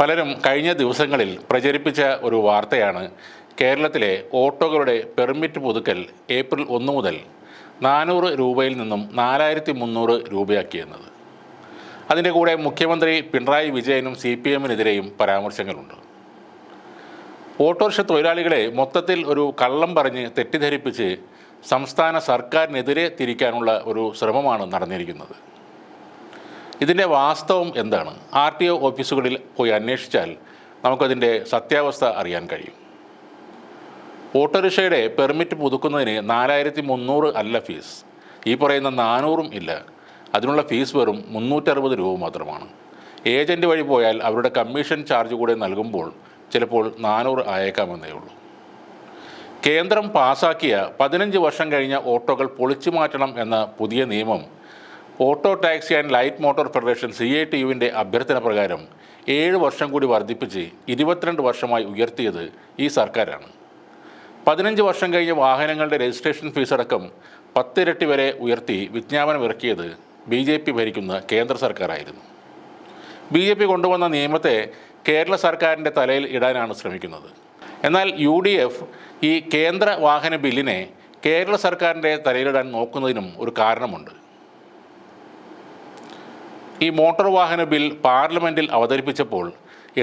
പലരും കഴിഞ്ഞ ദിവസങ്ങളിൽ പ്രചരിപ്പിച്ച ഒരു വാർത്തയാണ് കേരളത്തിലെ ഓട്ടോകളുടെ പെർമിറ്റ് പുതുക്കൽ ഏപ്രിൽ ഒന്ന് മുതൽ നാനൂറ് രൂപയിൽ നിന്നും നാലായിരത്തി മുന്നൂറ് രൂപയാക്കിയെന്നത്. അതിന്റെ കൂടെ മുഖ്യമന്ത്രി പിണറായി വിജയനും സി പി എമ്മിനെതിരെയും പരാമർശങ്ങളുണ്ട്. ഓട്ടോറിക്ഷ തൊഴിലാളികളെ മൊത്തത്തിൽ ഒരു കള്ളം പറഞ്ഞ് തെറ്റിദ്ധരിപ്പിച്ച് സംസ്ഥാന സർക്കാരിനെതിരെ തിരിക്കാനുള്ള ഒരു ശ്രമമാണ് നടന്നിരിക്കുന്നത്. ഇതിന്റെ വാസ്തവം എന്താണ്? ആർ ടി ഒ ഓഫീസുകളിൽ പോയി അന്വേഷിച്ചാൽ നമുക്കതിന്റെ സത്യാവസ്ഥ അറിയാൻ കഴിയും. ഓട്ടോറിക്ഷയുടെ പെർമിറ്റ് പുതുക്കുന്നതിന് നാലായിരത്തി മുന്നൂറ് അല്ല ഫീസ്. ഈ പറയുന്ന നാനൂറും ഇല്ല. അതിനുള്ള ഫീസ് വെറും മുന്നൂറ്ററുപത് രൂപ മാത്രമാണ്. ഏജന്റ് വഴി പോയാൽ അവരുടെ കമ്മീഷൻ ചാർജ് കൂടെ നൽകുമ്പോൾ ചിലപ്പോൾ നാനൂറ് ആയേക്കാമെന്നേ ഉള്ളൂ. കേന്ദ്രം പാസാക്കിയ പതിനഞ്ച് വർഷം കഴിഞ്ഞ ഓട്ടോകൾ പൊളിച്ചു മാറ്റണം എന്ന പുതിയ നിയമം auto taxi and light motor federation C I T യുവിന്റെ അഭ്യർത്ഥന പ്രകാരം ഏഴ് വർഷം കൂടി വർദ്ധിപ്പിച്ച് ഇരുപത്തിരണ്ട് വർഷമായി ഉയർത്തിയത് ഈ സർക്കാരാണ്. പതിനഞ്ച് വർഷം കഴിഞ്ഞ വാഹനങ്ങളുടെ രജിസ്ട്രേഷൻ ഫീസ് അടക്കം പത്തിരട്ടി വരെ ഉയർത്തി വിജ്ഞാപനം ഇറക്കിയത് ബി ജെ പി ഭരിക്കുന്ന കേന്ദ്ര സർക്കാരായിരുന്നു. ബി ജെ പി കൊണ്ടുവന്ന നിയമത്തെ കേരള സർക്കാരിന്റെ തലയിൽ ഇടാനാണ് ശ്രമിക്കുന്നത്. എന്നാൽ യു ഡി എഫ് ഈ കേന്ദ്ര വാഹന ബില്ലിനെ കേരള സർക്കാരിന്റെ തലയിലിടാൻ നോക്കുന്നതിനും ഒരു കാരണമുണ്ട്. ഈ മോട്ടോർ വാഹന ബിൽ പാർലമെന്റിൽ അവതരിപ്പിച്ചപ്പോൾ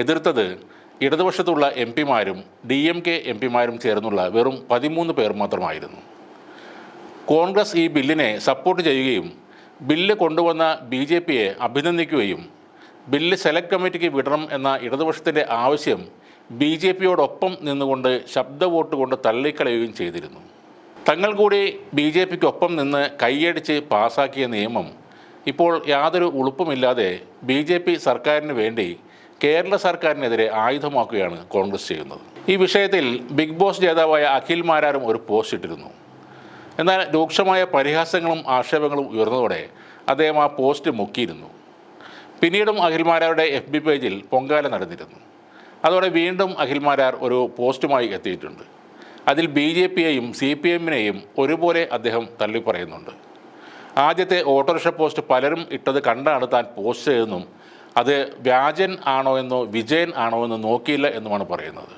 എതിർത്തത് ഇടതുപക്ഷത്തുള്ള എം പിമാരും ഡി എം കെ എം പിമാരും ചേർന്നുള്ള വെറും പതിമൂന്ന് പേർ മാത്രമായിരുന്നു. കോൺഗ്രസ് ഈ ബില്ലിനെ സപ്പോർട്ട് ചെയ്യുകയും ബില്ല് കൊണ്ടുവന്ന ബി ജെ പിയെ അഭിനന്ദിക്കുകയും ബില്ല് സെലക്ട് കമ്മിറ്റിക്ക് വിടണം എന്ന ഇടതുപക്ഷത്തിന്റെ ആവശ്യം ബി ജെ പിയോടൊപ്പം നിന്നുകൊണ്ട് ശബ്ദ വോട്ട് കൊണ്ട് തള്ളിക്കളയുകയും ചെയ്തിരുന്നു. തങ്ങൾ കൂടി ബി ജെ പിക്കൊപ്പം നിന്ന് കൈയടിച്ച് പാസാക്കിയ നിയമം ഇപ്പോൾ യാതൊരു ഉളുപ്പുമില്ലാതെ ബി ജെ പി സർക്കാരിന് വേണ്ടി കേരള സർക്കാരിനെതിരെ ആയുധമാക്കുകയാണ് കോൺഗ്രസ് ചെയ്യുന്നത്. ഈ വിഷയത്തിൽ ബിഗ് ബോസ് ജേതാവായ അഖിൽ മാരാരും ഒരു പോസ്റ്റ് ഇട്ടിരുന്നു. എന്നാൽ രൂക്ഷമായ പരിഹാസങ്ങളും ആക്ഷേപങ്ങളും ഉയർന്നതോടെ അദ്ദേഹം ആ പോസ്റ്റ് മുക്കിയിരുന്നു. പിന്നീടും അഖിൽമാരാരുടെ എഫ് ബി പേജിൽ പൊങ്കാല നടന്നിരുന്നു. അതോടെ വീണ്ടും അഖിൽമാരാർ ഒരു പോസ്റ്റുമായി എത്തിയിട്ടുണ്ട്. അതിൽ ബി ജെ പിയെയും സി പി എമ്മിനെയും ഒരുപോലെ അദ്ദേഹം തള്ളിപ്പറയുന്നുണ്ട്. ആദ്യത്തെ ഓട്ടോറിക്ഷ പോസ്റ്റ് പലരും ഇട്ടത് കണ്ടാണ് താൻ പോസ്റ്റ് ചെയ്തെന്നും അത് വ്യാജൻ ആണോ എന്നോ വിജയൻ ആണോ എന്നോ നോക്കിയില്ല എന്നുമാണ് പറയുന്നത്.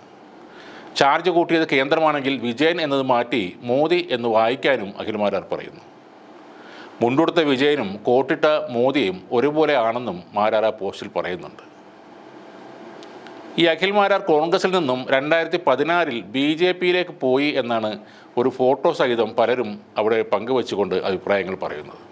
ചാർജ് കൂട്ടിയത് കേന്ദ്രമാണെങ്കിൽ വിജയൻ എന്നത് മാറ്റി മോദി എന്ന് വായിക്കാനും അഖിൽമാരാർ പറയുന്നു. മുണ്ടുടുത്ത വിജയനും കോട്ടിട്ട മോദിയും ഒരുപോലെ ആണെന്നും മാരാർ ആ പോസ്റ്റിൽ പറയുന്നുണ്ട്. ഈ അഖിൽമാരാർ കോൺഗ്രസിൽ നിന്നും രണ്ടായിരത്തി പതിനാറിൽ ബി ജെ പിയിലേക്ക് പോയി എന്നാണ് ഒരു ഫോട്ടോ സഹിതം പലരും അവിടെ പങ്കുവച്ചുകൊണ്ട് അഭിപ്രായങ്ങൾ പറയുന്നത്.